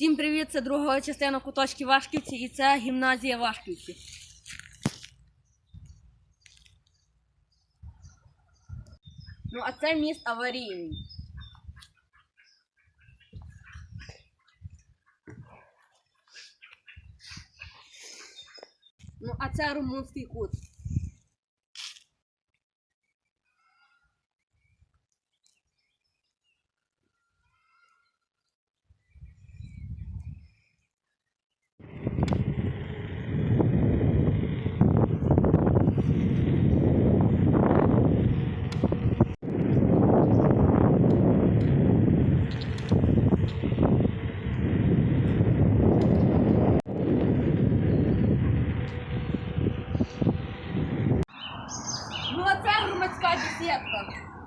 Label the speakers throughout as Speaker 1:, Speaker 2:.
Speaker 1: Всім привіт! Це друга частина куточки Вашківці і це гімназія Вашківці. Ну, а це міст аварійний. Ну, а це румунський кут. Ну, а це громадська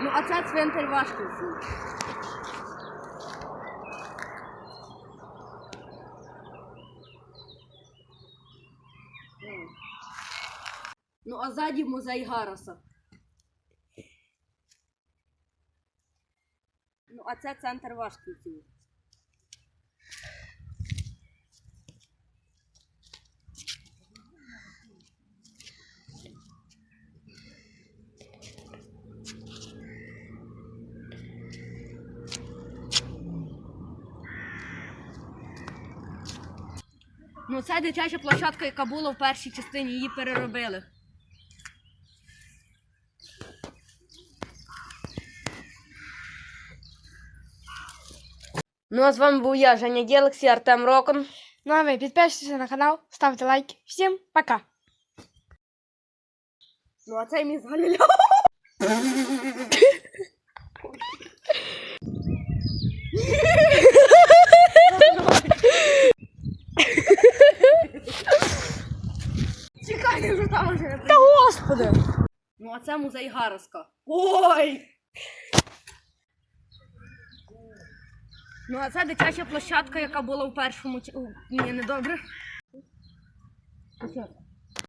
Speaker 1: Ну, а це цвинтар Вашківці. Ну, а ззаді музей Гараса. Ну, а це центр Вашківців. Ну, це дитяча площадка, яка була в першій частині, її переробили. Ну, а з вами був я, Женя Гелексі, Артем Рокон.
Speaker 2: Ну а вы подписывайтесь на канал, ставьте лайки. Всем пока!
Speaker 1: Ну, а це міст Галілео. Чекай, вже там вже.
Speaker 2: Та господи!
Speaker 1: Ну, а це музей Гароска. Ой! Ну, а це дитяча площадка, яка була у першому. ч- у- Ні, не добре.